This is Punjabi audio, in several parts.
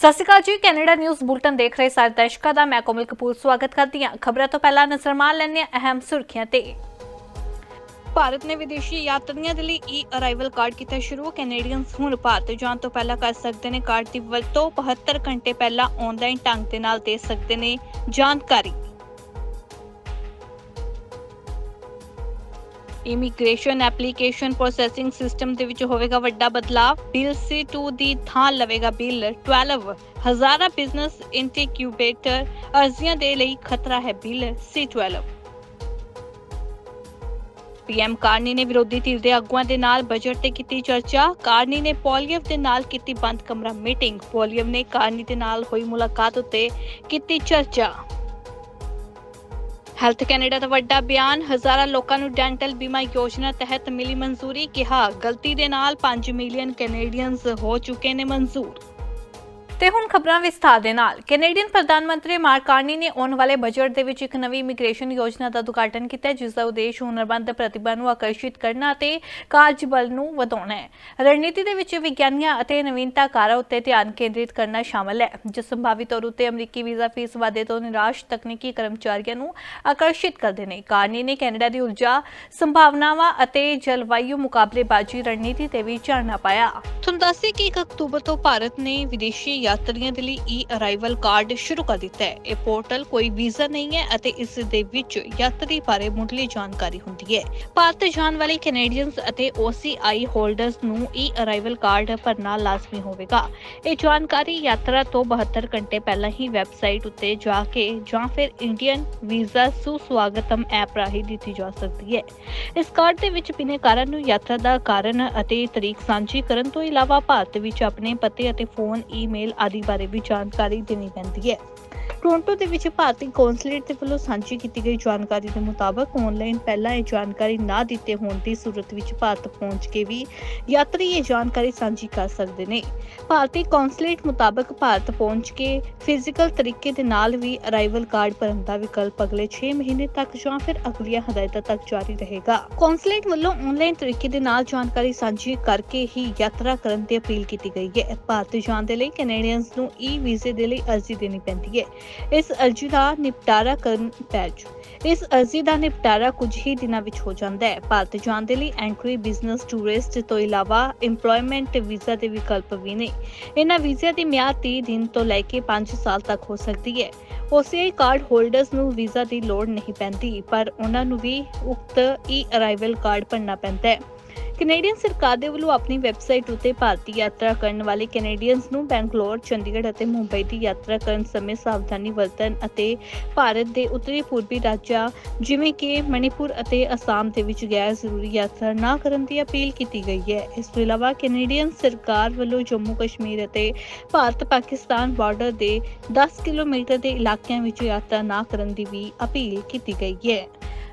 ਸਤਿ ਸ਼੍ਰੀ ਅਕਾਲ ਜੀ, ਕੈਨੇਡਾ ਨਿਊਜ਼ ਬੁਲਟਨ ਦੇਖ ਰਹੇ ਸਾਰੇ ਦਰਸ਼ਕਾਂ ਦਾ, ਮੈਂ ਕੋਮਲ ਕਪੂਰ ਸਵਾਗਤ ਕਰਦੀ ਹਾਂ। ਖਬਰਾਂ ਤੋਂ ਪਹਿਲਾਂ ਨਜ਼ਰ ਮਾਰ ਲੈਂਦੇ ਹਾਂ ਅਹਿਮ ਸੁਰਖੀਆਂ ਤੇ। ਭਾਰਤ ਨੇ ਵਿਦੇਸ਼ੀ ਯਾਤਰੀਆਂ ਦੇ ਲਈ ਈ ਅਰਾਈਵਲ ਕਾਰਡ ਕੀਤਾ ਸ਼ੁਰੂ, ਕੈਨੇਡੀਅਨਸ ਹੁਣ ਭਾਰਤ ਜਾਣ ਤੋਂ ਪਹਿਲਾਂ ਕਰ ਸਕਦੇ ਨੇ ਕਾਰਡ ਦੀ ਵਰਤੋਂ 72 ਘੰਟੇ ਪਹਿਲਾਂ ਆਨਲਾਈਨ ਢੰਗ ਦੇ ਨਾਲ ਦੇ ਸਕਦੇ ਨੇ ਜਾਣਕਾਰੀ। ਇਮੀਗ੍ਰੇਸ਼ਨ ਐਪਲੀਕੇਸ਼ਨ ਪ੍ਰੋਸੈਸਿੰਗ ਸਿਸਟਮ ਦੇ ਵਿੱਚ ਹੋਵੇਗਾ ਵੱਡਾ ਬਦਲਾਅ ਬਿਲ C2 ਦੀ ਥਾਂ ਲਵੇਗਾ ਬਿਲ। 12 ਹਜ਼ਾਰਾਂ ਬਿਜ਼ਨਸ ਇੰਟੀਕਿਊਬੇਟਰ ਅਰਜ਼ੀਆਂ ਦੇ ਲਈ ਖਤਰਾ ਹੈ ਬਿਲ। C12 ਪੀਐਮ ਕਾਰਨੀ ਨੇ ਵਿਰੋਧੀ ਧਿਰ ਦੇ ਆਗੂਆਂ ਦੇ ਨਾਲ ਬਜਟ ਤੇ ਕੀਤੀ ਚਰਚਾ। ਕਾਰਨੀ ਨੇ ਪੋਲੀਅਵ ਦੇ ਨਾਲ ਕੀਤੀ ਬੰਦ ਕਮਰਾ ਮੀਟਿੰਗ ਪੋਲੀਅਵ ਨੇ ਕਾਰਨੀ ਦੇ ਨਾਲ ਹੋਈ ਮੁਲਾਕਾਤ ਉੱਤੇ ਕੀਤੀ ਚਰਚਾ। ਹੈਲਥ ਕੈਨੇਡਾ ਦਾ ਵੱਡਾ ਬਿਆਨ, ਹਜ਼ਾਰਾਂ ਲੋਕਾਂ ਨੂੰ ਡੈਂਟਲ ਬੀਮਾ ਯੋਜਨਾ ਤਹਿਤ ਮਿਲੀ ਮਨਜ਼ੂਰੀ ਕਿਹਾ, ਗਲਤੀ ਦੇ ਨਾਲ 5 ਮਿਲੀਅਨ ਕੈਨੇਡੀਅਨਸ ਹੋ ਚੁੱਕੇ ਨੇ ਮਨਜ਼ੂਰ। ਤੇ ਹੁਣ ਖਬਰਾਂ ਵਿਸਥਾਰ ਦੇ ਨਾਲ। ਕੈਨੇਡੀਅਨ ਪ੍ਰਧਾਨ ਮੰਤਰੀ ਮਾਰਕ ਕਾਰਨੀ ਨੇ ਆਉਣ ਵਾਲੇ ਬਜਟ ਦੇ ਵਿੱਚ ਇੱਕ ਨਵੀਂ ਇਮੀਗ੍ਰੇਸ਼ਨ ਯੋਜਨਾ ਦਾ ਉਦਘਾਟਨ ਕੀਤਾ ਜਿਸ ਦਾ ਉਦੇਸ਼ ਹੁਨਰਮੰਦ ਪ੍ਰਤਿਭਾ ਨੂੰ ਆਕਰਸ਼ਿਤ ਕਰਨਾ ਅਤੇ ਕਾਰਜਬਲ ਨੂੰ ਵਧਾਉਣਾ ਹੈ। ਰਣਨੀਤੀ ਦੇ ਵਿੱਚ ਵਿਗਿਆਨੀਆਂ ਅਤੇ ਨਵੀਨਤਾਕਾਰਾਂ ਉੱਤੇ ਧਿਆਨ ਕੇਂਦਰਿਤ ਕਰਨਾ ਸ਼ਾਮਲ ਹੈ, ਜੋ ਸੰਭਾਵੀ ਤੌਰ ਉੱਤੇ ਅਮਰੀਕੀ ਵੀਜ਼ਾ ਫੀਸ ਵਾਧੇ ਤੋਂ ਨਿਰਾਸ਼ ਤਕਨੀਕੀ ਕਰਮਚਾਰੀਆਂ ਨੂੰ ਆਕਰਸ਼ਿਤ ਕਰਦੇ ਨੇ। ਕਾਰਨੀ ਨੇ ਕੈਨੇਡਾ ਦੀ ਊਰਜਾ ਸੰਭਾਵਨਾਵਾਂ ਅਤੇ ਜਲਵਾਯੂ ਮੁਕਾਬਲੇਬਾਜ਼ੀ ਰਣਨੀਤੀ ਤੇ ਵੀ ਝਾੜਨਾ ਪਾਇਆ। ਤੁਹਾਨੂੰ ਦੱਸੇ ਕਿ 1 ਅਕਤੂਬਰ ਤੋਂ ਭਾਰਤ ਨੇ ਵਿਦੇਸ਼ੀ ਯਾਤਰੀਆਂ ਦੇ ਲਈ ਈ ਅਰਾਈਵਲ ਕਾਰਡ ਸ਼ੁਰੂ ਕਰ ਦਿੱਤਾ ਹੈ। ਇਹ ਪੋਰਟਲ ਕੋਈ ਵੀਜ਼ਾ ਨਹੀਂ ਹੈ ਅਤੇ ਇਸ ਦੇ ਵਿੱਚ ਯਾਤਰੀ ਬਾਰੇ ਮੁੱਢਲੀ ਜਾਣਕਾਰੀ ਹੁੰਦੀ ਹੈ। ਭਾਰਤ ਜਾਣ ਵਾਲੇ ਕੈਨੇਡੀਅਨਸ ਅਤੇ OCI ਹੋਲਡਰਸ ਨੂੰ ਈ ਅਰਾਈਵਲ ਕਾਰਡ ਭਰਨਾ ਲਾਜ਼ਮੀ ਹੋਵੇਗਾ। ਇਹ ਜਾਣਕਾਰੀ ਯਾਤਰਾ ਤੋਂ 72 ਘੰਟੇ ਪਹਿਲਾਂ ਹੀ ਵੈਬਸਾਈਟ ਉੱਤੇ ਜਾ ਕੇ ਜਾਂ ਫਿਰ ਇੰਡੀਅਨ ਵੀਜ਼ਾ ਸੁਸਵਾਗਤਮ ਐਪ ਰਾਹੀਂ ਦਿੱਤੀ ਜਾ ਸਕਦੀ ਹੈ। ਇਸ ਕਾਰਡ ਦੇ ਵਿੱਚ ਬਿਨੇਕਾਰਾਂ ਨੂੰ ਯਾਤਰਾ ਦਾ ਕਾਰਨ ਅਤੇ ਤਰੀਕ ਸਾਂਝੀ ਕਰਨ ਤੋਂ ਇਲਾਵਾ ਭਾਰਤ ਵਿੱਚ ਆਪਣੇ ਪਤੇ ਅਤੇ ਫੋਨ ਈਮੇਲ ਆਦਿ ਬਾਰੇ ਵੀ ਜਾਣਕਾਰੀ ਦੇਣੀ ਪੈਂਦੀ ਹੈ। ਟੋਰਾਂਟੋ ਦੇ ਵਿੱਚ ਭਾਰਤੀ ਕੌਂਸਲੇਟ ਦੇ ਵੱਲੋਂ ਸਾਂਝੀ ਕੀਤੀ ਗਈ ਜਾਣਕਾਰੀ ਦੇ ਮੁਤਾਬਕ ਆਨਲਾਈਨ ਪਹਿਲਾਂ ਇਹ ਜਾਣਕਾਰੀ ਨਾ ਦਿੱਤੇ ਹੋਣ ਦੀ ਸੂਰਤ ਵਿੱਚ ਭਾਰਤ ਪਹੁੰਚ ਕੇ ਵੀ ਯਾਤਰੀ ਇਹ ਜਾਣਕਾਰੀ ਸਾਂਝੀ ਕਰ ਸਕਦੇ ਨੇ। ਭਾਰਤੀ ਕੌਂਸਲੇਟ ਮੁਤਾਬਕ ਭਾਰਤ ਪਹੁੰਚ ਕੇ ਫਿਜ਼ੀਕਲ ਤਰੀਕੇ ਦੇ ਨਾਲ ਵੀ ਅਰਾਈਵਲ ਕਾਰਡ ਭਰਨ ਦਾ ਵਿਕਲਪ ਅਗਲੇ 6 ਮਹੀਨੇ ਤੱਕ ਜਾਂ ਫਿਰ ਅਗਲੀਆਂ ਹਦਾਇਤਾਂ ਤੱਕ ਜਾਰੀ ਰਹੇਗਾ। ਕੌਂਸਲੇਟ ਵੱਲੋਂ ਆਨਲਾਈਨ ਤਰੀਕੇ ਦੇ ਨਾਲ ਜਾਣਕਾਰੀ ਸਾਂਝੀ ਕਰਕੇ ਹੀ ਯਾਤਰਾ ਕਰਨ ਦੀ ਅਪੀਲ ਕੀਤੀ ਗਈ ਹੈ। ਭਾਰਤ ਜਾਣ ਦੇ ਲਈ ਕੈਨੇਡੀਅਨਸ ਨੂੰ ਈ ਵੀਜ਼ੇ ਦੇ ਲਈ ਅਰਜ਼ੀ ਦੇਣੀ ਪੈਂਦੀ ਹੈ। ਇਸ ਅਰਜ਼ੀ ਦਾ ਨਿਪਟਾਰਾ ਕਰਨ ਪੈਜ ਇਸ ਅਰਜ਼ੀ ਦਾ ਨਿਪਟਾਰਾ ਕੁਝ ਹੀ ਦਿਨਾਂ ਵਿੱਚ ਹੋ ਜਾਂਦਾ ਹੈ। ਭਾਰਤ ਜਾਣ ਦੇ ਲਈ ਐਂਟਰੀ ਬਿਜ਼ਨਸ ਟੂਰਿਸਟ ਤੋਂ ਇਲਾਵਾ EMPLOYMENT ਵੀਜ਼ਾ ਦੇ ਵਿਕਲਪ ਵੀ ਨੇ। ਇਹਨਾਂ ਵੀਜ਼ਿਆਂ ਦੀ ਮਿਆਦ 30 ਦਿਨ ਤੋਂ ਲੈ ਕੇ 5 ਸਾਲ ਤੱਕ ਹੋ ਸਕਦੀ ਹੈ। OCI ਕਾਰਡ ਹੋਲਡਰਸ ਨੂੰ ਵੀਜ਼ਾ ਦੀ ਲੋੜ ਨਹੀਂ ਪੈਂਦੀ, ਪਰ ਉਹਨਾਂ ਨੂੰ ਵੀ ਉਕਤ ਈ ਅਰਾਈਵਲ ਕਾਰਡ ਭਰਨਾ ਪੈਂਦਾ ਹੈ। ਕੈਨੇਡੀਅਨ ਸਰਕਾਰ ਦੇ ਵੱਲੋਂ ਆਪਣੀ ਵੈਬਸਾਈਟ ਉੱਤੇ ਭਾਰਤੀ ਯਾਤਰਾ ਕਰਨ ਵਾਲੇ ਕੈਨੇਡੀਅਨਸ ਨੂੰ ਬੈਂਗਲੌਰ, ਚੰਡੀਗੜ੍ਹ ਅਤੇ ਮੁੰਬਈ ਦੀ ਯਾਤਰਾ ਕਰਨ ਸਮੇਂ ਸਾਵਧਾਨੀ ਵਰਤਣ ਅਤੇ ਭਾਰਤ ਦੇ ਉੱਤਰੀ ਪੂਰਬੀ ਰਾਜਾਂ ਜਿਵੇਂ ਕਿ ਮਣੀਪੁਰ ਅਤੇ ਅਸਾਮ ਦੇ ਵਿੱਚ ਗੈਰ ਜ਼ਰੂਰੀ ਯਾਤਰਾ ਨਾ ਕਰਨ ਦੀ ਅਪੀਲ ਕੀਤੀ ਗਈ ਹੈ। ਇਸ ਤੋਂ ਇਲਾਵਾ ਕੈਨੇਡੀਅਨ ਸਰਕਾਰ ਵੱਲੋਂ ਜੰਮੂ ਕਸ਼ਮੀਰ ਅਤੇ ਭਾਰਤ ਪਾਕਿਸਤਾਨ ਬਾਰਡਰ ਦੇ 10 ਕਿਲੋਮੀਟਰ ਦੇ ਇਲਾਕਿਆਂ ਵਿੱਚ ਯਾਤਰਾ ਨਾ ਕਰਨ ਦੀ ਵੀ ਅਪੀਲ ਕੀਤੀ ਗਈ ਹੈ।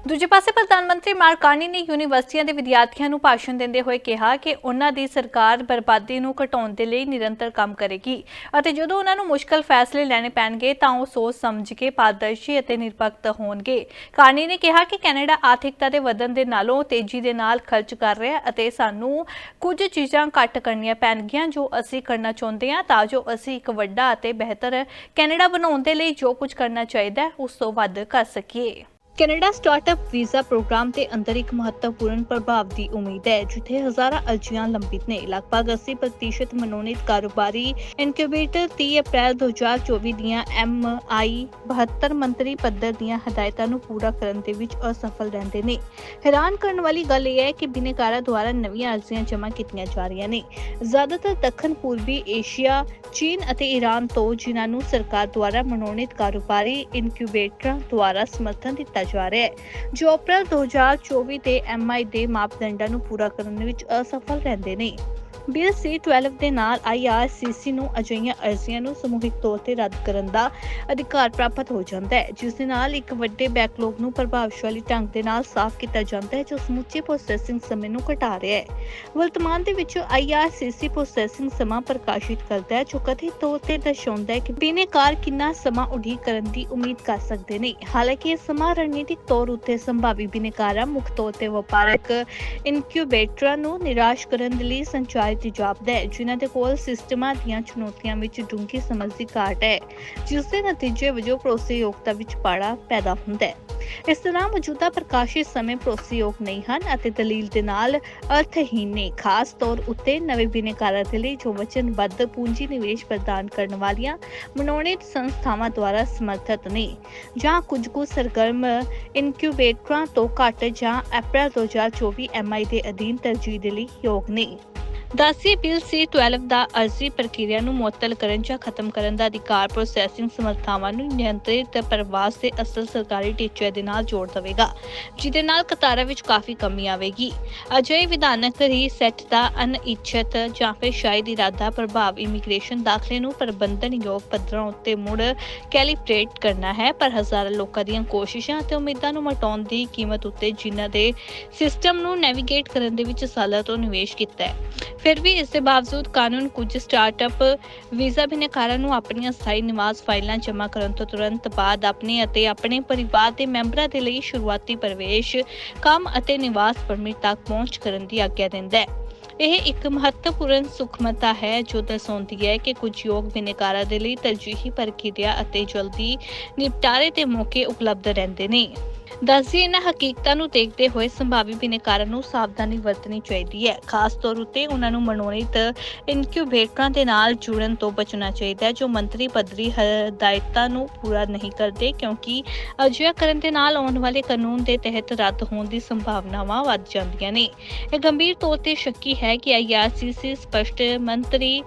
ਦੂਜੇ ਪਾਸੇ ਪ੍ਰਧਾਨ ਮੰਤਰੀ ਮਾਰਕਾਨੀ ਨੇ ਯੂਨੀਵਰਸਿਟੀਆਂ ਦੇ ਵਿਦਿਆਰਥੀਆਂ ਨੂੰ ਭਾਸ਼ਣ ਦਿੰਦੇ ਹੋਏ ਕਿਹਾ ਕਿ ਉਹਨਾਂ ਦੀ ਸਰਕਾਰ ਬਰਬਾਦੀ ਨੂੰ ਘਟਾਉਣ ਦੇ ਲਈ ਨਿਰੰਤਰ ਕੰਮ ਕਰੇਗੀ ਅਤੇ ਜਦੋਂ ਉਹਨਾਂ ਨੂੰ ਮੁਸ਼ਕਲ ਫੈਸਲੇ ਲੈਣੇ ਪੈਣਗੇ ਤਾਂ ਉਹ ਸੋਚ ਸਮਝ ਕੇ ਪਾਰਦਰਸ਼ੀ ਅਤੇ ਨਿਰਪੱਖ ਹੋਣਗੇ। ਕਾਰਨੀ ਨੇ ਕਿਹਾ ਕਿ ਕੈਨੇਡਾ ਆਰਥਿਕਤਾ ਦੇ ਵਧਣ ਦੇ ਨਾਲੋਂ ਤੇਜ਼ੀ ਦੇ ਨਾਲ ਖਰਚ ਕਰ ਰਿਹਾ ਅਤੇ ਸਾਨੂੰ ਕੁਝ ਚੀਜ਼ਾਂ ਘੱਟ ਕਰਨੀਆਂ ਪੈਣਗੀਆਂ ਜੋ ਅਸੀਂ ਕਰਨਾ ਚਾਹੁੰਦੇ ਹਾਂ ਤਾਂ ਜੋ ਅਸੀਂ ਇੱਕ ਵੱਡਾ ਅਤੇ ਬਿਹਤਰ ਕੈਨੇਡਾ ਬਣਾਉਣ ਦੇ ਲਈ ਜੋ ਕੁਝ ਕਰਨਾ ਚਾਹੀਦਾ ਉਸ ਤੋਂ ਵੱਧ ਕਰ ਸਕੀਏ। ਕੈਨੇਡਾ ਸਟਾਰਟਅਪ ਵੀਜ਼ਾ ਪ੍ਰੋਗਰਾਮ ਦੇ ਅੰਦਰ ਇੱਕ ਮਹੱਤਵਪੂਰਨ ਪ੍ਰਭਾਵ ਦੀ ਉਮੀਦ ਹੈ, ਜਿੱਥੇ ਹਜ਼ਾਰਾਂ ਅਰਜ਼ੀਆਂ ਲੰਬਿਤ ਨੇ। ਲਗਭਗ 80% ਮਨੋਨੀਤ ਕਾਰੋਬਾਰੀ ਇਨਕਿਊਬੇਟਰ 30 ਅਪ੍ਰੈਲ 2024 ਦੀਆਂ MI 72 ਮੰਤਰੀ ਪੱਧਰ ਦੀਆਂ ਹਦਾਇਤਾਂ ਨੂੰ ਪੂਰਾ ਕਰਨ ਦੇ ਵਿੱਚ ਅਸਫਲ ਰਹਿੰਦੇ ਨੇ। ਹੈਰਾਨ ਕਰਨ ਵਾਲੀ ਗੱਲ ਇਹ ਹੈ ਕਿ ਬਿਨੇਕਾਰਾਂ ਦੁਆਰਾ ਨਵੀਆਂ ਅਰਜ਼ੀਆਂ ਜਮ੍ਹਾਂ ਕੀਤੀਆਂ ਜਾ ਰਹੀਆਂ ਨੇ। ਜ਼ਿਆਦਾਤਰ ਦੱਖਣ, ਪੂਰਬੀ ਏਸ਼ੀਆ, ਚੀਨ ਅਤੇ ਈਰਾਨ ਤੋਂ, ਜਿਨ੍ਹਾਂ ਨੂੰ ਸਰਕਾਰ ਦੁਆਰਾ ਮਨੋਨੀਤ ਕਾਰੋਬਾਰੀ ਇਨਕਿਊਬੇਟਰਾਂ ਦੁਆਰਾ ਸਮਰਥਨ ਦਿੱਤਾ ਜਾ ਰਿਹਾ ਹੈ। ਜੋ ਅਪ੍ਰੈਲ 2024 ਤੇ MI ਦੇ ਮਾਪਦੰਡਾਂ ਨੂੰ ਪੂਰਾ ਕਰਨ ਵਿੱਚ ਅਸਫਲ ਰਹਿੰਦੇ ਨੇ। ਬਿੱਲ C12 ਦੇ ਨਾਲ IRCC ਨੂੰ ਅਜਿਹੀਆਂ ਅਰਜ਼ੀਆਂ ਨੂੰ ਸਮੂਹਿਕ ਤੌਰ ਤੇ ਰੱਦ ਕਰਨ ਦਾ ਅਧਿਕਾਰ ਪ੍ਰਾਪਤ ਹੋ ਜਾਂਦਾ ਹੈ, ਜਿਸ ਦੇ ਨਾਲ ਇੱਕ ਵੱਡੇ ਬੈਕਲੌਗ ਨੂੰ ਪ੍ਰਭਾਵਸ਼ਾਲੀ ਢੰਗ ਦੇ ਨਾਲ ਸਾਫ਼ ਕੀਤਾ ਜਾਂਦਾ ਹੈ, ਜੋ ਸਮੁੱਚੇ ਪ੍ਰੋਸੈਸਿੰਗ ਸਮੇਂ ਨੂੰ ਘਟਾ ਰਿਹਾ ਹੈ। ਵਰਤਮਾਨ ਦੇ ਵਿੱਚ IRCC ਪ੍ਰੋਸੈਸਿੰਗ ਸਮਾਂ ਪ੍ਰਕਾਸ਼ਿਤ ਕਰਦਾ ਹੈ, ਜੋ ਕਥਿਤ ਤੌਰ ਤੇ ਦਰਸਾਉਂਦਾ ਹੈ ਕਿ ਬਿਨੇਕਾਰ ਕਿੰਨਾ ਸਮਾਂ ਉਡੀਕ ਕਰਨ ਦੀ ਉਮੀਦ ਕਰ ਸਕਦੇ ਨੇ। ਹਾਲਾਂਕਿ ਇਹ ਸਮਾਂ ਰਣਨੀਤਿਕ ਤੌਰ ਉੱਤੇ ਸੰਭਾਵੀ ਬਿਨੇਕਾਰਾਂ ਮੁੱਖ ਤੌਰ ਤੇ ਵਪਾਰਕ ਇਨਕਿਊਬੇਟਰਾਂ ਨੂੰ ਨਿਰਾਸ਼ ਕਰਨ ਦੇ ਲਈ ਸੰਚਾਰ ਨਜਾਇਜ਼ ਜਾਪਦਾ ਹੈ ਜਿਨ੍ਹਾਂ ਦੇ ਕੋਲ ਸਿਸਟਮਾਂ ਦੀਆਂ ਚੁਣੌਤੀਆਂ ਵਿੱਚ ਡੂੰਘੀ ਸਮਝ ਦੀ ਘਾਟ ਹੈ, ਜਿਸ ਦੇ ਨਤੀਜੇ ਵਜੋਂ ਭਰੋਸੇਯੋਗਤਾ ਵਿੱਚ ਪਾੜਾ ਪੈਦਾ ਹੁੰਦਾ ਹੈ। ਇਸ ਤਰ੍ਹਾਂ ਮੌਜੂਦਾ ਪ੍ਰਕਾਸ਼ਿਤ ਸਮੇਂ ਭਰੋਸੇਯੋਗ ਨਹੀਂ ਹਨ ਅਤੇ ਦਲੀਲ ਦੇ ਨਾਲ ਅਰਥਹੀਨ ਨੇ, ਖਾਸ ਤੌਰ ਉੱਤੇ ਨਵੇਂ ਬਿਨੇਕਾਰਾਂ ਦੇ ਲਈ ਜੋ ਵਚਨਬੱਧ ਪੂੰਜੀ ਨਿਵੇਸ਼ ਪ੍ਰਦਾਨ ਕਰਨ ਵਾਲੀਆਂ ਮਨੋਨੀਤ ਸੰਸਥਾਵਾਂ ਦੁਆਰਾ ਸਮਰਥਿਤ ਨੇ, ਜਾਂ ਕੁਝ ਕੁ ਸਰਗਰਮ ਇਨਕਿਊਬੇਟਰਾਂ ਤੋਂ ਘੱਟ ਜਾਂ ਅਪ੍ਰੈਲ 2024 ਐਮਆਈ ਦੇ ਅਧੀਨ ਤਰਜੀਹ ਦੇ ਲਈ ਯੋਗ ਨੇ। ਦਸੀ ਬਿੱਲ C12 ਦਾ ਅਰਜ਼ੀ ਪ੍ਰਕਿਰਿਆ ਨੂੰ ਮੁਅੱਤਲ ਕਰਨ ਜਾਂ ਖਤਮ ਕਰਨ ਦਾ ਅਧਿਕਾਰ ਪ੍ਰੋਸੈਸਿੰਗ ਸਮਰੱਥਾਵਾਂ ਨੂੰ ਨਿਯੰਤਰਿਤ ਪ੍ਰਵਾਸ ਦੇ ਅਸਲ ਸਰਕਾਰੀ ਟੀਚੇ ਦੇ ਨਾਲ ਜੋੜ ਦੇਵੇਗਾ, ਜਿਹਦੇ ਨਾਲ ਕਤਾਰਾਂ ਵਿੱਚ ਕਾਫੀ ਕਮੀ ਆਵੇਗੀ। ਅਜਿਹੇ ਵਿਧਾਨਕ ਰੀਸੈਟ ਦਾ ਅਨਇੱਛਤ ਜਾਂ ਫਿਰ ਸ਼ਾਇਦ ਇਰਾਦਾ ਪ੍ਰਭਾਵ ਇਮੀਗ੍ਰੇਸ਼ਨ ਦਾਖਲੇ ਨੂੰ ਪ੍ਰਬੰਧਨਯੋਗ ਪੱਧਰਾਂ ਉੱਤੇ ਮੁੜ ਕੈਲੀਬ੍ਰੇਟ ਕਰਨਾ ਹੈ, ਪਰ ਹਜ਼ਾਰਾਂ ਲੋਕਾਂ ਦੀਆਂ ਕੋਸ਼ਿਸ਼ਾਂ ਅਤੇ ਉਮੀਦਾਂ ਨੂੰ ਮਟਾਉਣ ਦੀ ਕੀਮਤ ਉੱਤੇ ਜਿਨ੍ਹਾਂ ਦੇ ਸਿਸਟਮ ਨੂੰ ਨੈਵੀਗੇਟ ਕਰਨ ਦੇ ਵਿੱਚ ਸਾਲਾਂ ਤੋਂ ਨਿਵੇਸ਼ ਕੀਤਾ ਹੈ। ਫਿਰ ਵੀ ਇਸ ਦੇ ਬਾਵਜੂਦ ਕਾਨੂੰਨ ਕੁਝ ਸਟਾਰਟਅਪ ਵੀਜ਼ਾ ਬਿਨੇਕਾਰਾਂ ਨੂੰ ਆਪਣੀਆਂ ਸਥਾਈ ਨਿਵਾਸ ਫਾਈਲਾਂ ਜਮ੍ਹਾਂ ਕਰਨ ਤੋਂ ਤੁਰੰਤ ਬਾਅਦ ਆਪਣੇ ਅਤੇ ਆਪਣੇ ਪਰਿਵਾਰ ਦੇ ਮੈਂਬਰਾਂ ਦੇ ਲਈ ਸ਼ੁਰੂਆਤੀ ਪ੍ਰਵੇਸ਼, ਕੰਮ ਅਤੇ ਨਿਵਾਸ ਪਰਮਿਟ ਤੱਕ ਪਹੁੰਚ ਕਰਨ ਦੀ ਆਗਿਆ ਦਿੰਦਾ ਹੈ। ਇਹ ਇੱਕ ਮਹੱਤਵਪੂਰਨ ਸੁਖਮਤਾ ਹੈ ਜੋ ਦਰਸਾਉਂਦੀ ਹੈ ਕਿ ਕੁਝ ਯੋਗ ਬਿਨੇਕਾਰਾਂ ਦੇ ਲਈ ਤਰਜੀਹੀ ਪ੍ਰਕਿਰਿਆ ਅਤੇ ਜਲਦੀ ਨਿਪਟਾਰੇ ਦੇ ਮੌਕੇ ਉਪਲਬਧ ਰਹਿੰਦੇ ਨੇ। ਦੱਸਦੀ ਇਹਨਾਂ ਹਕੀਕਤਾਂ ਨੂੰ ਦੇਖਦੇ ਹੋਏ ਸੰਭਾਵੀ ਬਿਨੇਕਾਰਾਂ ਨੂੰ ਸਾਵਧਾਨੀ ਵਰਤਣੀ ਚਾਹੀਦੀ ਹੈ। ਖਾਸ ਤੌਰ ਉੱਤੇ ਉਹਨਾਂ ਨੂੰ ਮਨੋਨੀਤ ਇਨਕਿਊਬੇਟਰਾਂ ਦੇ ਨਾਲ ਜੁੜਨ ਤੋਂ ਬਚਣਾ ਚਾਹੀਦਾ ਹੈ, ਜੋ ਮੰਤਰੀ ਪੱਧਰੀ ਹਦਾਇਤਾਂ ਨੂੰ ਪੂਰਾ ਨਹੀਂ ਕਰਦੇ, ਕਿਉਂਕਿ ਅਜਿਹਾ ਕਰਨ ਦੇ ਨਾਲ ਆਉਣ ਵਾਲੇ ਕਾਨੂੰਨ ਦੇ ਤਹਿਤ ਰੱਦ ਹੋਣ ਦੀ ਸੰਭਾਵਨਾਵਾਂ ਵੱਧ ਜਾਂਦੀਆਂ ਨੇ। ਇਹ ਗੰਭੀਰ ਤੌਰ ਤੇ ਸ਼ੱਕੀ ਹੈ ਕਿ ਆਈਆਰਸੀਸੀ ਸਪਸ਼ਟ ਮੰਤਰੀ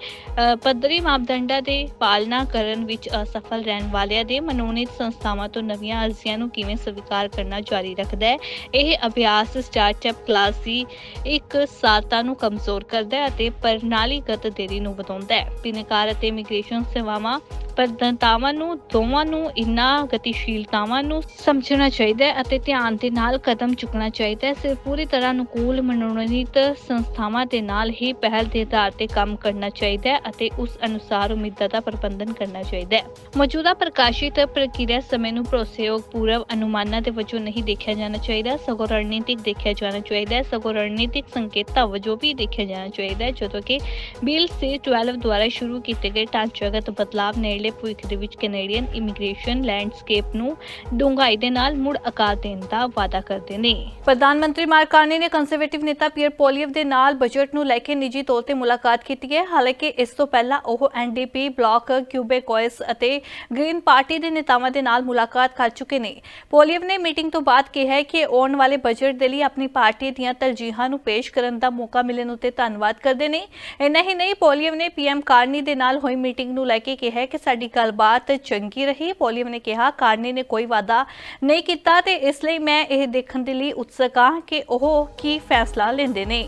ਪੱਧਰੀ ਮਾਪਦੰਡਾਂ ਦੇ ਪਾਲਣਾ ਕਰਨ ਵਿੱਚ ਅਸਫਲ ਰਹਿਣ ਵਾਲਿਆਂ ਦੇ ਮਨੋਨੀਤ ਸੰਸਥਾਵਾਂ ਤੋਂ ਨਵੀਆਂ ਅਰਜ਼ੀਆਂ ਨੂੰ ਕਿਵੇਂ ਸਵੀਕਾਰ ਕਰਨਾ ਜਾਰੀ ਰੱਖਦਾ ਹੈ। ਇਹ ਅਭਿਆਸ ਸਟਾਰਟਅਪ ਕਲਾਸ ਦੀ ਇੱਕ ਸਾਰਤਾ ਨੂੰ ਕਮਜ਼ੋਰ ਕਰਦਾ ਹੈ ਅਤੇ ਪ੍ਰਣਾਲੀਗਤ ਦੇਰੀ ਨੂੰ ਵਧਾਉਂਦਾ ਹੈ। ਬਿਨਕਾਰ ਅਤੇ ਇਮੀਗ੍ਰੇਸ਼ਨ ਸੇਵਾਵਾਂ ਪ੍ਰਦਾਤਾਵਾਂ ਨੂੰ, ਦੋਵਾਂ ਨੂੰ ਇਨ੍ਹਾਂ ਗਤੀਸ਼ੀਲਤਾਵਾਂ ਨੂੰ ਸਮਝਣਾ ਚਾਹੀਦਾ ਹੈ ਅਤੇ ਧਿਆਨ ਦੇ ਨਾਲ ਕਦਮ ਚੁੱਕਣਾ ਚਾਹੀਦਾ ਹੈ। ਸਿਰਫ ਪੂਰੀ ਤਰ੍ਹਾਂ ਅਨੁਕੂਲ ਮਨੋਨੀਤ ਸੰਸਥਾਵਾਂ ਦੇ ਨਾਲ ਹੀ ਪਹਿਲ ਦੇ ਆਧਾਰ ਤੇ ਕੰਮ ਕਰਨਾ ਚਾਹੀਦਾ ਹੈ ਅਤੇ ਉਸ ਅਨੁਸਾਰ ਉਮੀਦਾਂ ਦਾ ਪ੍ਰਬੰਧਨ ਕਰਨਾ ਚਾਹੀਦਾ ਹੈ। ਮੌਜੂਦਾ ਪ੍ਰਕਾਸ਼ਿਤ ਪ੍ਰਕਿਰਿਆ ਸਮੇਂ ਨੂੰ ਭਰੋਸੇਯੋਗ ਪੂਰਵ ਅਨੁਮਾਨਾਂ ਦੇ ਵਜੋਂ ਨਹੀਂ ਦੇਖਿਆ ਜਾਣਾ ਚਾਹੀਦਾ, ਸਗੋਂ ਰਣਨੀਤਿਕ ਦੇਖਿਆ ਜਾਣਾ ਚਾਹੀਦਾ ਹੈ, ਸਗੋਂ ਰਣਨੀਤਿਕ ਸੰਕੇਤਾਂ ਵਜੋਂ ਵੀ ਦੇਖਿਆ ਜਾਣਾ ਚਾਹੀਦਾ ਹੈ। ਜਦੋਂ ਕਿ ਬਿੱਲ C12 ਦੁਆਰਾ ਸ਼ੁਰੂ ਕੀਤੇ ਗਏ ਢਾਂਚਾਗਤ ਬਦਲਾਵ ਨੇੜਲੇ ਭਵਿੱਖ ਦੇ ਵਿੱਚ ਕੈਨੇਡੀਅਨ ਇਮੀਗ੍ਰੇਸ਼ਨ ਲੈਂਡਸਕੇਪ ਨੂੰ ਡੂੰਘਾਈ ਦੇ ਨਾਲ ਮੁੜ ਆਕਾਰ ਦੇਣ ਦਾ ਵਾਅਦਾ ਕਰਦੇ ਨੇ। ਪ੍ਰਧਾਨ ਮੰਤਰੀ ਮਾਰਕਾਨੀ ਨੇ ਕੰਜ਼ਰਵੇਟਿਵ ਨੇਤਾ ਪੀਅਰ ਪੋਲੀਵ ਦੇ ਨਾਲ ਬਜਟ ਨੂੰ ਲੈ ਕੇ ਨਿੱਜੀ ਤੌਰ ਤੇ ਮੁਲਾਕਾਤ ਕੀਤੀ ਹੈ। ਹਾਲਾਂਕਿ ਇਸ ਤੋਂ ਪਹਿਲਾਂ ਉਹ ਐਨਡੀਪੀ ਬਲਾਕ ਕਿਊਬੇਕੋਇਸ ਅਤੇ ਗ੍ਰੀਨ ਪਾਰਟੀ ਦੇ ਨੇਤਾਵਾਂ ਦੇ ਨਾਲ ਮੁਲਾਕਾਤ ਕਰ ਚੁੱਕੇ ਨੇ। ਪੋਲੀਅਵ ਨੇ ਮੀਟਿੰਗ ਤੋਂ ਬਾਅਦ ਕਿਹਾ ਹੈ ਕਿ ਆਉਣ ਵਾਲੇ ਬਜਟ ਦੇ ਲਈ ਆਪਣੀ ਪਾਰਟੀ ਦੀਆਂ ਤਰਜੀਹਾਂ ਨੂੰ ਪੇਸ਼ ਕਰਨ ਦਾ ਮੌਕਾ ਮਿਲਣ ਉਤੇ ਧੰਨਵਾਦ ਕਰਦੇ ਨੇ। ਇੰਨਾ ਹੀ ਨਹੀਂ ਪੋਲੀਅਵ ਨੇ ਪੀਐਮ ਕਾਰਨੀ ਦੇ ਨਾਲ ਹੋਈ ਮੀਟਿੰਗ ਨੂੰ ਲੈ ਕੇ ਕਿਹਾ ਕਿ ਸਾਡੀ ਗੱਲਬਾਤ ਚੰਗੀ ਰਹੀ। ਪੋਲੀਅਵ ਨੇ ਕਿਹਾ ਕਾਰਨੀ ਨੇ ਕੋਈ ਵਾਅਦਾ ਨਹੀਂ ਕੀਤਾ ਤੇ ਇਸ ਲਈ ਮੈਂ ਇਹ ਦੇਖਣ ਦੇ ਲਈ ਉਤਸੁਕ ਹਾਂ ਕਿ ਉਹ ਕੀ ਫੈਸਲਾ ਲੈਂਦੇ ਨੇ।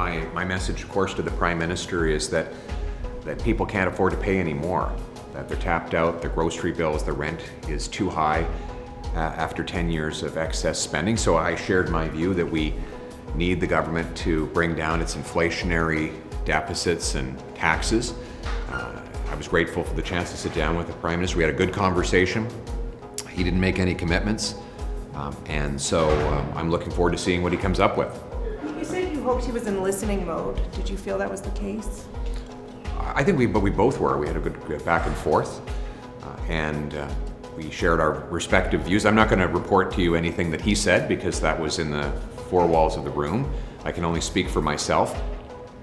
My, my message, of course, to the Prime Minister is that, that people can't afford to pay anymore, that they're tapped out, their grocery bills, their rent is too high uh, after 10 years of excess spending. So I shared my view that we need the government to bring down its inflationary deficits and taxes. Uh, I was grateful for the chance to sit down with the Prime Minister. We had a good conversation. He didn't make any commitments. Um, and so um, I'm looking forward to seeing what he comes up with. You said you hoped he was in listening mode. Did you feel that was the case? I think we, but we both were. We had a good back and forth, uh, and uh, we shared our respective views. I'm not going to report to you anything that he said because that was in the four walls of the room. I can only speak for myself,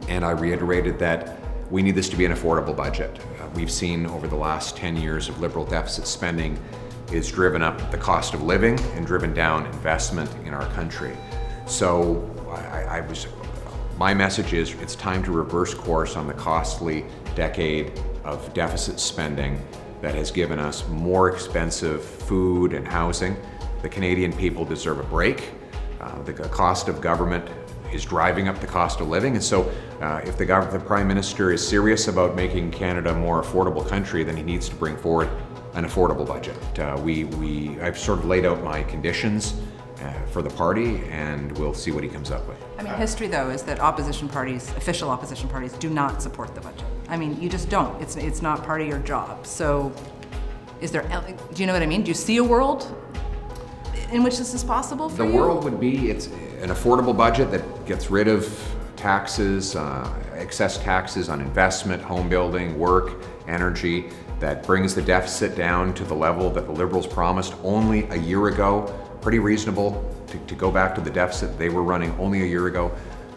and I reiterated that we need this to be an affordable budget. Uh, we've seen over the last 10 years of liberal deficit spending is driven up the cost of living and driven down investment in our country. So I, I was my message is it's time to reverse course on the costly decade of deficit spending that has given us more expensive food and housing. The Canadian people deserve a break. Uh, the cost of government is driving up the cost of living, and so uh, if the, the Prime Minister is serious about making Canada a more affordable country, then he needs to bring forward an affordable budget. Uh, we, we, I've sort of laid out my conditions uh, for the party, and we'll see what he comes up with. I mean, history, though, is that opposition parties, official opposition parties, do not support the budget. I mean, you just don't. It's, it's not part of your job. So, is there, do you know what I mean? Do you see a world in which this is possible for The you? world would be, it's an affordable budget that gets rid of taxes, uh, excess taxes on investment, home building, work, energy, that brings the deficit down to the level that the Liberals promised only a year ago. Pretty reasonable to, to go back to the deficit they were running only a year ago.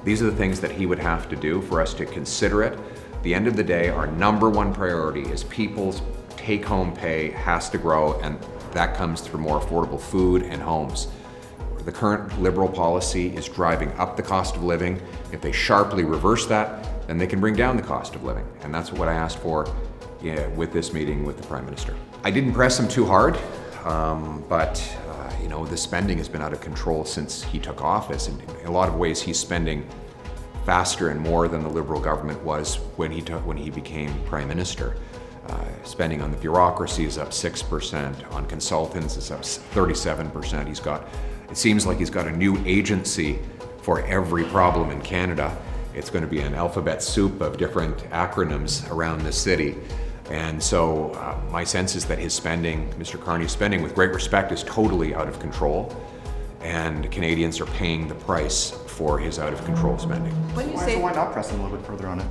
These are the things that he would have to do for us to consider it. At the end of the day, our number one priority is people's take home pay has to grow, and that comes through more affordable food and homes. The current Liberal policy is driving up the cost of living. If they sharply reverse that, then they can bring down the cost of living. And that's what I asked for with this meeting with the Prime Minister. I didn't press him too hard, um, but uh, you know the spending has been out of control since he took office, and in a lot of ways he's spending faster and more than the Liberal government was when he took when he became Prime Minister. Uh, spending on the bureaucracy is up six percent. On consultants, is up thirty-seven percent. He's got. It seems like he's got a new agency for every problem in Canada. It's going to be an alphabet soup of different acronyms around the city. And so uh, my sense is that his spending, Mr. Carney's spending, with great respect, is totally out of control. And Canadians are paying the price for his out of control spending. When you Why, say so why not press them a little bit further on it?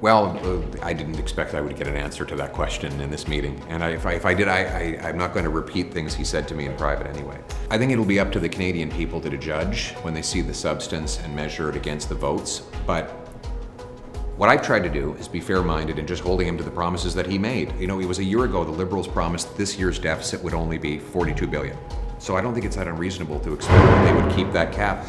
Well, uh, I didn't expect I would get an answer to that question in this meeting. And I, if, I, if I did, I, I, I'm not going to repeat things he said to me in private anyway. I think it'll be up to the Canadian people to judge when they see the substance and measure it against the votes. But what I've tried to do is be fair minded and just holding him to the promises that he made. You know, it was a year ago the Liberals promised this year's deficit would only be 42 billion. So I don't think it's that unreasonable to expect that they would keep that cap.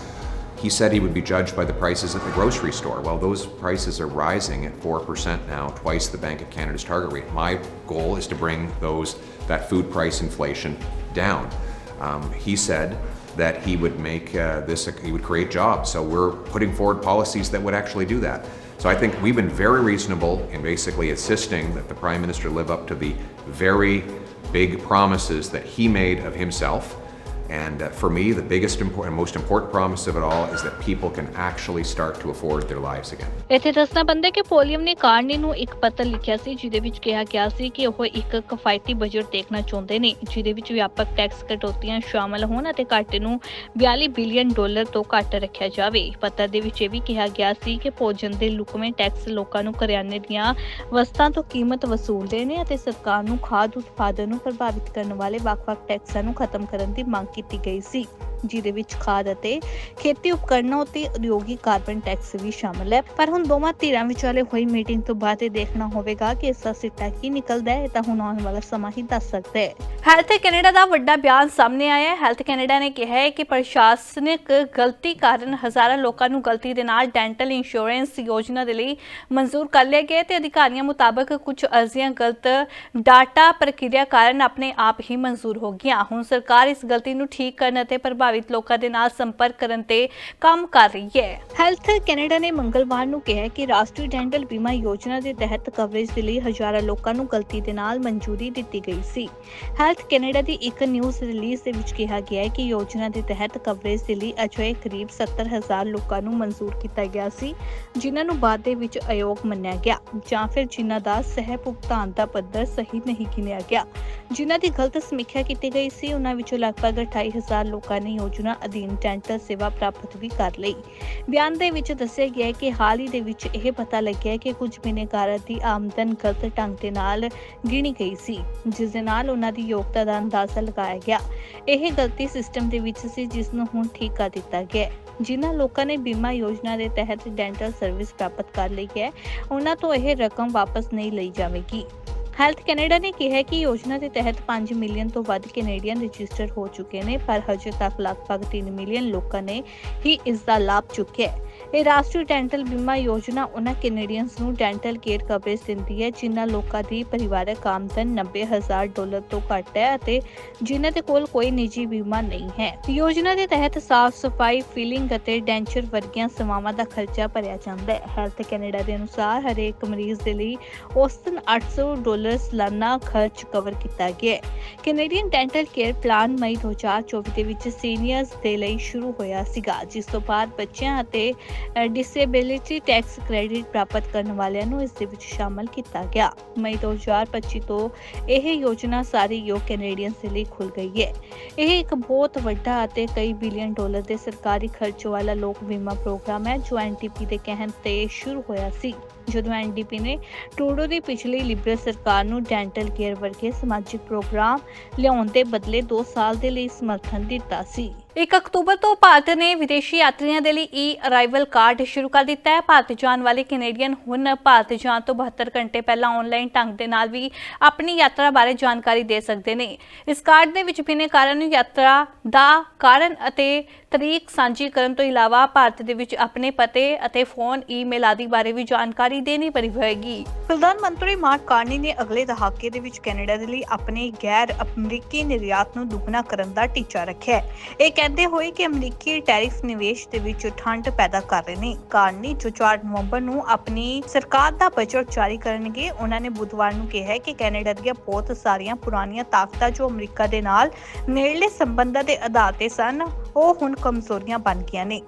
He said he would be judged by the prices at the grocery store. Well, those prices are rising at 4% now, twice the Bank of Canada's target rate. My goal is to bring those that food price inflation down. Um, he said that he would make uh, this, he would create jobs. So we're putting forward policies that would actually do that. So I think we've been very reasonable in basically assisting that the Prime Minister live up to the very big promises that he made of himself. And uh, for me, the biggest important, most important promise of it all is that people can actually start to afford their lives again. ਇੱਥੇ ਦੱਸਣਾ ਬੰਦਾ ਕਿ ਪੋਲੀਅਮ ਨੇ ਕਾਰਨੀ ਨੂੰ ਇੱਕ ਪੱਤਰ ਲਿਖਿਆ ਸੀ ਜਿਹਦੇ ਵਿੱਚ ਕਿਹਾ ਗਿਆ ਸੀ ਕਿ ਉਹ ਇੱਕ ਕਿਫਾਇਤੀ ਬਜਟ ਦੇਖਣਾ ਚਾਹੁੰਦੇ ਨੇ ਜਿਹਦੇ ਵਿੱਚ ਵਿਆਪਕ ਟੈਕਸ ਕਟੌਤੀਆਂ ਸ਼ਾਮਲ ਹੋਣ ਅਤੇ ਘਾਟੇ ਨੂੰ 42 ਬਿਲੀਅਨ ਡਾਲਰ ਤੋਂ ਘੱਟ ਰੱਖਿਆ ਜਾਵੇ ਪੱਤਰ ਦੇ ਵਿੱਚ ਇਹ ਵੀ ਕਿਹਾ ਗਿਆ ਸੀ ਕਿ ਭੋਜਨ ਦੇ ਲੁਕਵੇਂ ਟੈਕਸ ਲੋਕਾਂ ਨੂੰ ਕਰਿਆਨੇ ਦੀਆਂ ਵਸਤਾਂ ਤੋਂ ਕੀਮਤ ਵਸੂਲਦੇ ਨੇ ਅਤੇ ਸਰਕਾਰ ਨੂੰ ਖਾਦ ਉਤਪਾਦਨ ਨੂੰ ਪ੍ਰਭਾਵਿਤ ਕਰਨ ਵਾਲੇ ਵੱਖ-ਵੱਖ ਟੈਕਸਾਂ ਨੂੰ ਖਤਮ ਕਰਨ ਦੀ ਮੰਗ ਕੀਤੀ ਗਈ ਸੀ। ਜਿਹਦੇ ਵਿੱਚ ਖਾਦ ਅਤੇ ਖੇਤੀ ਉਪਕਰਨਾਂ ਉਤੇ ਉਦਯੋਗਿਕ ਕਾਰਬਨ ਟੈਕਸ ਵੀ ਸ਼ਾਮਲ ਹੈ। ਪਰ ਹੁਣ ਦੋਵਾਂ ਧਿਰਾਂ ਵਿਚਾਲੇ ਹੋਈ ਮੀਟਿੰਗ ਤੋਂ ਬਾਅਦ ਇਹ ਦੇਖਣਾ ਹੋਵੇਗਾ ਕਿ ਇਸ ਦਾ ਸਿੱਟਾ ਕੀ ਨਿਕਲਦਾ ਹੈ ਤਾਂ ਹੁਣ ਆਉਣ ਵਾਲਾ ਸਮਾਂ ਹੀ ਦੱਸ ਸਕਦਾ ਹੈ। ਹੈਲਥ ਕੈਨੇਡਾ ਦਾ ਵੱਡਾ ਬਿਆਨ ਸਾਹਮਣੇ ਆਇਆ ਹੈ। ਹੈਲਥ ਕੈਨੇਡਾ ਨੇ ਕਿਹਾ ਹੈ ਕਿ ਪ੍ਰਸ਼ਾਸਨਿਕ ਗਲਤੀ ਕਾਰਨ ਹਜ਼ਾਰਾਂ ਲੋਕਾਂ ਨੂੰ ਗਲਤੀ ਦੇ ਨਾਲ ਡੈਂਟਲ ਇੰਸ਼ੋਰੈਂਸ ਯੋਜਨਾ ਦੇ ਲਈ ਮਨਜ਼ੂਰ ਕਰ ਲਿਆ ਗਿਆ ਤੇ ਅਧਿਕਾਰੀਆਂ ਮੁਤਾਬਕ ਕੁਝ ਅਰਜ਼ੀਆਂ ਗਲਤ ਡਾਟਾ ਪ੍ਰਕਿਰਿਆ ਕਾਰਨ ਆਪਣੇ ਆਪ ਹੀ ਮਨਜ਼ੂਰ ਹੋ ਗਈਆਂ। ਹੁਣ ਸਰਕਾਰ ਇਸ ਗਲਤੀ ਨੂੰ ਠੀਕ ਕਰਨ ਅਤੇ ਪ੍ਰਭਾਵਿਤ ਲੋਕਾਂ ਦੇ ਨਾਲ ਸੰਪਰਕ ਕਰਨ ਤੇ ਕੰਮ ਕਰ ਰਹੀ ਹੈ। ਹੈਲਥ ਕੈਨੇਡਾ ਨੇ ਮੰਗਲਵਾਰ ਨੂੰ ਕਿਹਾ ਕਿ ਰਾਸ਼ਟਰੀ ਡੈਂਟਲ ਬੀਮਾ ਯੋਜਨਾ ਦੇ ਤਹਿਤ ਕਵਰੇਜ ਦੇ ਲਈ ਹਜ਼ਾਰਾਂ ਲੋਕਾਂ ਨੂੰ ਗਲਤੀ ਦੇ ਨਾਲ ਮਨਜ਼ੂਰੀ ਦਿੱਤੀ ਗਈ ਸੀ। ਹੈਲਥ ਕੈਨੇਡਾ ਦੀ ਇੱਕ ਨਿਊਜ਼ ਰਿਲੀਜ਼ ਦੇ ਵਿੱਚ ਕਿਹਾ ਗਿਆ ਹੈ ਕਿ ਯੋਜਨਾ ਦੇ ਤਹਿਤ ਕਵਰੇਜ ਦੇ ਲਈ ਅਜੇ ਕਰੀਬ 70000 ਲੋਕਾਂ ਨੂੰ ਮਨਜ਼ੂਰ ਕੀਤਾ ਗਿਆ ਸੀ, ਜਿਨ੍ਹਾਂ ਨੂੰ ਬਾਅਦ ਦੇ ਵਿੱਚ ਅਯੋਗ ਮੰਨਿਆ ਗਿਆ, ਜਾਂ ਫਿਰ ਜਿਨ੍ਹਾਂ ਦਾ ਸਹਿ ਭੁਗਤਾਨ ਦਾ ਪੱਧਰ ਸਹੀ ਨਹੀਂ ਗਿਣਿਆ ਗਿਆ। ਜਿਨ੍ਹਾਂ ਦੀ ਗਲਤ ਸਮੀਖਿਆ ਕੀਤੀ ਗਈ ਸੀ, ਉਹਨਾਂ ਵਿੱਚੋਂ ਲਗਭਗ 28000 ਲੋਕਾਂ ਨੇ ਯੋਜਨਾ ਅਧੀਨ ਡੈਂਟਲ ਸੇਵਾ ਪ੍ਰਾਪਤ ਵੀ ਕਰ ਲਈ। ਬਿਆਨ ਦੇ ਵਿੱਚ ਦੱਸਿਆ ਗਿਆ ਹੈ ਕਿ ਹਾਲ ਹੀ ਦੇ ਵਿੱਚ ਇਹ ਪਤਾ ਲੱਗਿਆ ਕਿ ਕੁਝ ਬਿਨੇਕਾਰਾਂ ਦੀ ਆਮਦਨ ਗਲਤ ਢੰਗ ਦੇ ਨਾਲ ਗਿਣੀ ਗਈ ਸੀ, ਜਿਸ ਦੇ ਨਾਲ ਉਹਨਾਂ ਦੀ ਯੋਗਤਾ ਦਾ ਅੰਦਾਜ਼ਾ ਲਗਾਇਆ ਗਿਆ। ਇਹ ਗਲਤੀ ਸਿਸਟਮ ਦੇ ਵਿੱਚ ਸੀ, ਜਿਸ ਨੂੰ ਹੁਣ ਠੀਕ ਕਰ ਦਿੱਤਾ ਗਿਆ ਹੈ। ਜਿਨ੍ਹਾਂ ਲੋਕਾਂ ਨੇ ਬੀਮਾ ਯੋਜਨਾ ਦੇ ਤਹਿਤ ਡੈਂਟਲ ਸਰਵਿਸ ਪ੍ਰਾਪਤ ਕਰ ਲਈ ਹੈ, ਉਹਨਾਂ ਤੋਂ ਇਹ ਰਕਮ ਵਾਪਸ ਨਹੀਂ ਲਈ ਜਾਵੇਗੀ। ਹੈਲਥ ਕੈਨੇਡਾ ਨੇ ਕਿਹਾ ਕਿ ਯੋਜਨਾ ਦੇ ਤਹਿਤ 5 ਮਿਲੀਅਨ ਤੋਂ ਵੱਧ ਕੈਨੇਡੀਅਨ ਰਜਿਸਟਰ ਹੋ ਚੁੱਕੇ ਨੇ, ਪਰ ਹਜੇ ਤੱਕ ਲਗਭਗ 3 ਮਿਲੀਅਨ ਲੋਕਾਂ ਨੇ ਹੀ ਇਸ ਦਾ ਲਾਭ ਚੁੱਕਿਆ ਹੈ। ਇਹ ਰਾਸ਼ਟਰੀ ਡੈਂਟਲ ਬੀਮਾ ਯੋਜਨਾ ਉਹਨਾਂ ਕੈਨੇਡੀਅਨਸ ਨੂੰ ਡੈਂਟਲ ਕੇਅਰ ਕਵਰੇਜ ਦਿੰਦੀ ਹੈ, ਜਿਨ੍ਹਾਂ ਲੋਕਾਂ ਦੀ ਪਰਿਵਾਰਕ ਆਮਦਨ 90000 ਡਾਲਰ ਤੋਂ ਘੱਟ ਹੈ ਅਤੇ ਜਿਨ੍ਹਾਂ ਦੇ ਕੋਲ ਕੋਈ ਨਿੱਜੀ ਬੀਮਾ ਨਹੀਂ ਹੈ। ਯੋਜਨਾ ਦੇ ਤਹਿਤ ਸਾਫ਼ ਸਫ਼ਾਈ, ਫੀਲਿੰਗ ਅਤੇ ਡੈਂਚਰ ਵਰਗੀਆਂ ਸੇਵਾਵਾਂ ਦਾ ਖਰਚਾ ਭਰਿਆ ਜਾਂਦਾ ਹੈ। ਹੈਲਥ ਕੈਨੇਡਾ ਦੇ ਅਨੁਸਾਰ ਹਰੇਕ ਮਰੀਜ਼ ਦੇ ਲਈ ਔਸਤਨ 800 ਡਾਲਰ ਸਾਲਾਨਾ ਖਰਚ ਕਵਰ ਕੀਤਾ ਗਿਆ ਹੈ। ਕੈਨੇਡੀਅਨ ਡੈਂਟਲ ਕੇਅਰ ਪਲਾਨ ਮਈ 2024 ਦੇ ਵਿੱਚ ਸੀਨੀਅਰਸ ਦੇ ਲਈ ਸ਼ੁਰੂ ਹੋਇਆ ਸੀਗਾ, ਜਿਸ ਤੋਂ ਬਾਅਦ ਬੱਚਿਆਂ ਅਤੇ ਡਿਸੇਬਿਲਿਟੀ ਟੈਕਸ ਕ੍ਰੈਡਿਟ ਪ੍ਰਾਪਤ ਕਰਨ ਵਾਲਿਆਂ ਨੂੰ ਇਸ ਦੇ ਵਿੱਚ ਸ਼ਾਮਲ ਕੀਤਾ ਗਿਆ। ਮਈ 2025 ਤੋਂ ਇਹ ਯੋਜਨਾ ਸਾਰੇ ਯੋਗ ਕੈਨੇਡੀਅਨਸ ਦੇ ਲਈ ਖੁੱਲ ਗਈ ਹੈ। ਇਹ ਇੱਕ ਬਹੁਤ ਵੱਡਾ ਅਤੇ ਕਈ ਬਿਲੀਅਨ ਡਾਲਰ ਦੇ ਸਰਕਾਰੀ ਖਰਚ ਵਾਲਾ ਲੋਕ ਬੀਮਾ ਪ੍ਰੋਗਰਾਮ ਹੈ, ਜੋ ਐਨਡੀਪੀ ਦੇ ਕਹਿਣ ਤੇ ਸ਼ੁਰੂ ਹੋਇਆ ਸੀ। ਜਦੋਂ ਐਨਡੀਪੀ ਨੇ ਟਰੂਡੋ ਦੀ ਪਿਛਲੀ ਲਿਬਰਲ ਸਰਕਾਰ ਨੂੰ ਡੈਂਟਲ ਕੇਅਰ ਵਰਗੇ ਸਮਾਜਿਕ ਪ੍ਰੋਗਰਾਮ ਲਿਆਉਣ ਦੇ ਬਦਲੇ 2 ਸਾਲ ਦੇ ਲਈ ਸਮਰਥਨ ਦਿੱਤਾ ਸੀ। 1 ਅਕਤੂਬਰ ਤੋਂ ਭਾਰਤ ਨੇ ਵਿਦੇਸ਼ੀ ਯਾਤਰੀਆਂ ਦੇ ਲਈ ਈ ਅਰਾਈਵਲ ਕਾਰਡ ਸ਼ੁਰੂ ਕਰ ਦਿੱਤਾ ਹੈ। ਭਾਰਤ ਜਾਣ ਵਾਲੇ ਕੈਨੇਡੀਅਨ ਹੁਣ ਭਾਰਤ ਜਾਣ ਤੋਂ 72 ਘੰਟੇ ਪਹਿਲਾਂ ਆਨਲਾਈਨ ਢੰਗ ਦੇ ਨਾਲ ਵੀ ਆਪਣੀ ਯਾਤਰਾ ਬਾਰੇ ਜਾਣਕਾਰੀ ਦੇ ਸਕਦੇ ਨੇ। ਇਸ ਕਾਰਡ ਦੇ ਵਿੱਚ ਬਿਨੇਕਾਰਾਂ ਨੂੰ ਯਾਤਰਾ ਦਾ ਕਾਰਨ ਅਤੇ ਤਰੀਕ ਸਾਂਝੀ ਕਰਨ ਤੋਂ ਇਲਾਵਾ ਭਾਰਤ ਦੇ ਵਿੱਚ ਆਪਣੇ ਪਤੇ ਅਤੇ ਫੋਨ ਈਮੇਲ ਆਦਿ ਬਾਰੇ ਵੀ ਜਾਣਕਾਰੀ ਦੇਣੀ ਪਈ ਹੋਏਗੀ। ਪ੍ਰਧਾਨ ਮੰਤਰੀ ਮਾਰਕ ਕਾਰਨੀ ਨੇ ਅਗਲੇ ਦਹਾਕੇ ਦੇ ਵਿੱਚ ਕੈਨੇਡਾ ਦੇ ਲਈ ਆਪਣੇ ਗੈਰ ਅਮਰੀਕੀ ਨਿਰਯਾਤ ਨੂੰ ਦੁੱਗਣਾ ਕਰਨ ਦਾ ਟੀਚਾ ਰੱਖਿਆ ਹੈ। ਇਹ ਕਹਿੰਦੇ ਹੋਏ ਕਿ ਅਮਰੀਕੀ ਟੈਰਿਫ ਨਿਵੇਸ਼ ਦੇ ਵਿੱਚ ਠੰਡ ਪੈਦਾ ਕਰ ਰਹੇ ਨੇ। ਕਾਰਨੀ ਜੋ 4 ਨਵੰਬਰ ਨੂੰ ਆਪਣੀ ਸਰਕਾਰ ਦਾ ਬਜਟ ਜਾਰੀ ਕਰਨਗੇ, ਉਹਨਾਂ ਨੇ ਬੁੱਧਵਾਰ ਨੂੰ ਕਿਹਾ ਕਿ ਕੈਨੇਡਾ ਦੀਆਂ ਬਹੁਤ ਸਾਰੀਆਂ ਪੁਰਾਣੀਆਂ ਤਾਕਤਾਂ ਜੋ ਅਮਰੀਕਾ ਦੇ ਨਾਲ ਨੇੜਲੇ ਸੰਬੰਧਾਂ ਦੇ ਆਧਾਰ ਤੇ ਸਨ, ਉਹ ਹੁਣ ਕਮਜ਼ੋਰੀਆਂ ਬਣ ਗਈਆਂ ਨੇ।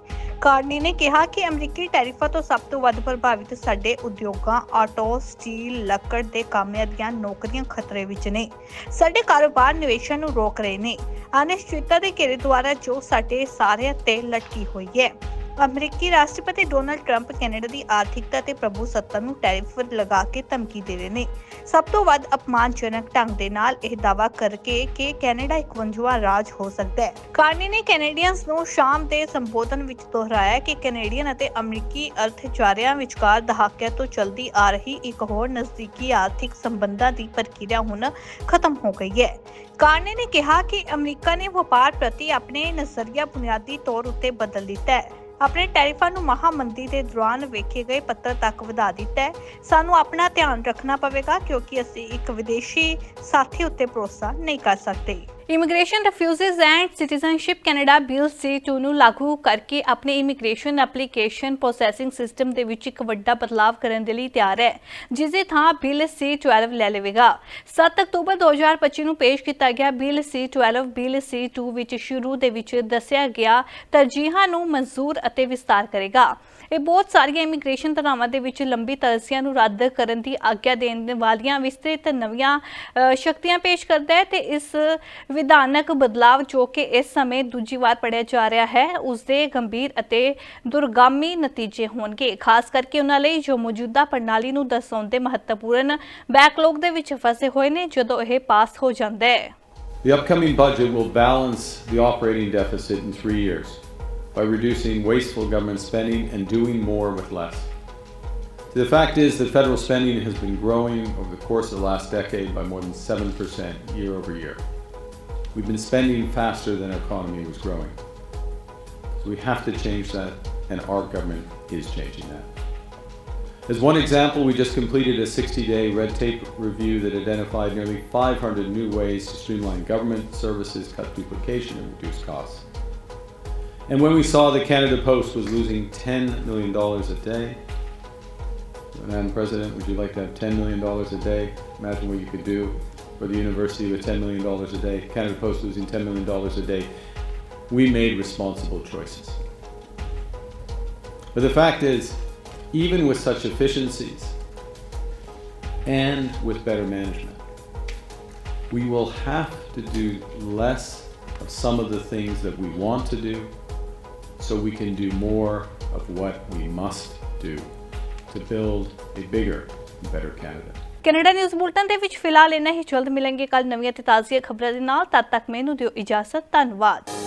ਕਾਰਨੀ ਨੇ ਕਿਹਾ ਕਿ ਅਮਰੀਕੀ ਟੈਰਿਫਾਂ ਤੋਂ ਸਭ ਤੋਂ ਵੱਧ ਪ੍ਰਭਾਵਿਤ ਸਾਡੇ ਉਦਯੋਗਾਂ, ਆਟੋ, ਸਟੀਲ, ਲੱਕੜ ਦੇ ਕਾਮਿਆਂ ਦੀਆਂ ਨੌਕਰੀਆਂ ਖਤਰੇ ਵਿੱਚ ਨੇ। ਸਾਡੇ ਕਾਰੋਬਾਰ ਨਿਵੇਸ਼ਾਂ ਨੂੰ ਰੋਕ ਰਹੇ ਨੇ। ਅਨਿਸ਼ਚਿਤਤਾ ਦੇ ਘੇਰੇ ਦੁਆਰਾ ਜੋ ਸਾਡੇ ਸਾਰਿਆਂ ਤੇ ਲਟਕੀ ਹੋਈ ਹੈ। ਅਮਰੀਕੀ ਰਾਸ਼ਟਰਪਤੀ ਡੋਨਲਡ ਟਰੰਪ ਕੈਨੇਡਾ ਦੀ ਆਰਥਿਕਤਾ ਤੇ ਪ੍ਰਭੂ ਸੱਤਾ ਨੂੰ ਟੈਰਿਫ ਲਗਾ ਕੇ ਧਮਕੀ ਦੇ ਰਹੇ ਨੇ। ਸਭ ਤੋਂ ਵੱਧ ਅਪਮਾਨਜਨਕ ਢੰਗ ਦੇ ਨਾਲ ਇਹ ਦਾਅਵਾ ਕਰਕੇ ਕਿ ਕੈਨੇਡਾ ਇੱਕ ਵੰਜੂਆ ਰਾਜ ਹੋ ਸਕਦਾ ਹੈ। ਕਾਰਨੀ ਨੇ ਕੈਨੇਡੀਅਨਸ ਨੂੰ ਸ਼ਾਮ ਦੇ ਸੰਬੋਧਨ ਵਿੱਚ ਦੁਹਰਾਇਆ ਕਿ ਕੈਨੇਡੀਅਨ ਅਤੇ ਅਮਰੀਕੀ ਅਰਥਚਾਰਿਆਂ ਵਿਚਕਾਰ ਦਹਾਕਿਆਂ ਤੋਂ ਚਲਦੀ ਆ ਰਹੀ ਇੱਕ ਹੋਰ ਨਜ਼ਦੀਕੀ ਆਰਥਿਕ ਸੰਬੰਧਾਂ ਦੀ ਪ੍ਰਕਿਰਿਆ ਹੁਣ ਖਤਮ ਹੋ ਗਈ ਹੈ। ਕਾਰਨੇ ਨੇ ਕਿਹਾ ਕਿ ਅਮਰੀਕਾ ਨੇ ਵਪਾਰ ਪ੍ਰਤੀ ਆਪਣੇ ਨਜ਼ਰੀਆ ਬੁਨਿਆਦੀ ਤੌਰ ਉੱਤੇ ਬਦਲ ਦਿੱਤਾ ਹੈ। ਆਪਣੇ ਟੈਲੀਫੋਨ ਨੂੰ ਮਹਾਮੰਦੀ ਦੇ ਦੌਰਾਨ ਵੇਖੇ ਗਏ ਪੱਤਰ ਤੱਕ ਵਧਾ ਦਿੱਤਾ ਹੈ। ਸਾਨੂੰ ਆਪਣਾ ਧਿਆਨ ਰੱਖਣਾ ਪਵੇਗਾ ਕਿਉਂਕਿ ਅਸੀਂ ਇੱਕ ਵਿਦੇਸ਼ੀ ਸਾਥੀ ਉੱਤੇ ਭਰੋਸਾ ਨਹੀਂ ਕਰ ਸਕਦੇ। Immigration refugees and citizenship Canada bill C2 ਨੂੰ ਲਾਗੂ ਕਰਕੇ ਆਪਣੇ ਇਮੀਗ੍ਰੇਸ਼ਨ ਐਪਲੀਕੇਸ਼ਨ ਪ੍ਰੋਸੈਸਿੰਗ ਸਿਸਟਮ ਦੇ ਵਿੱਚ ਇੱਕ ਵੱਡਾ ਬਦਲਾਅ ਕਰਨ ਦੇ ਲਈ ਤਿਆਰ ਹੈ ਜਿਸ ਦੀ ਥਾਂ ਬਿੱਲ C12 ਲੈ ਲਵੇਗਾ। 7 ਅਕਤੂਬਰ 2025 ਨੂੰ ਪੇਸ਼ ਕੀਤਾ ਗਿਆ ਬਿੱਲ C12 ਬਿੱਲ C2 ਵਿੱਚ ਸ਼ੁਰੂ ਦੇ ਵਿੱਚ ਦੱਸਿਆ ਗਿਆ ਤਰਜੀਹਾਂ ਨੂੰ ਮਨਜ਼ੂਰ ਅਤੇ ਵਿਸਤਾਰ ਕਰੇਗਾ। ਇਹ ਬਹੁਤ ਸਾਰੀਆਂ ਇਮੀਗ੍ਰੇਸ਼ਨ ਧਾਰਾਵਾਂ ਦੇ ਵਿੱਚ ਲੰਬੀ ਤਰਸੀਆਂ ਨੂੰ ਰੱਦ ਕਰਨ ਦੀ ਆਗਿਆ ਦੇਣ ਵਾਲੀਆਂ ਵਿਸਤ੍ਰਿਤ ਨਵੀਆਂ ਸ਼ਕਤੀਆਂ ਪੇਸ਼ ਕਰਦਾ ਹੈ ਤੇ ਇਸ ਵਿਧਾਨਕ ਬਦਲਾਵ ਜੋ ਕਿ ਇਸ ਸਮੇਂ ਦੂਜੀ ਵਾਰ ਪੜਿਆ ਜਾ ਰਿਹਾ ਹੈ ਉਸ ਦੇ ਗੰਭੀਰ ਅਤੇ ਦੁਰਗਾਮੀ ਨਤੀਜੇ ਹੋਣਗੇ ਖਾਸ ਕਰਕੇ ਉਹਨਾਂ ਲਈ ਜੋ ਮੌਜੂਦਾ ਪ੍ਰਣਾਲੀ ਨੂੰ ਦਰਸਾਉਂਦੇ ਮਹੱਤਵਪੂਰਨ ਬੈਕਲੌਗ ਦੇ ਵਿੱਚ ਫਸੇ ਹੋਏ ਨੇ ਜਦੋਂ ਇਹ ਪਾਸ ਹੋ ਜਾਂਦਾ ਹੈ The upcoming budget will balance the operating deficit in three years by reducing wasteful government spending and doing more with less. The fact is that federal spending has been growing over the course of the last decade by more than 7% year over year. We've been spending faster than our economy was growing. So we have to change that, and our government is changing that. As one example, we just completed a 60 day red tape review that identified nearly 500 new ways to streamline government services, cut duplication, and reduce costs. And when we saw that Canada Post was losing $10 million a day, Madam President, would you like to have $10 million a day? Imagine what you could do for the university with $10 million a day. Canada Post losing $10 million a day. We made responsible choices. But the fact is, even with such efficiencies and with better management, we will have to do less of some of the things that we want to do so we can do more of what we must do to build a bigger and better Canada. Canada news bulletin ਦੇ ਵਿੱਚ ਫਿਲਹਾਲ ਇੰਨਾ ਹੀ। ਜਲਦ ਮਿਲਾਂਗੇ ਕੱਲ ਨਵੀਆਂ ਤੇ ਤਾਜ਼ੀਆਂ ਖਬਰਾਂ ਦੇ ਨਾਲ। ਤਦ ਤੱਕ ਮੈਨੂੰ ਦਿਓ ਇਜਾਜ਼ਤ। ਧੰਨਵਾਦ।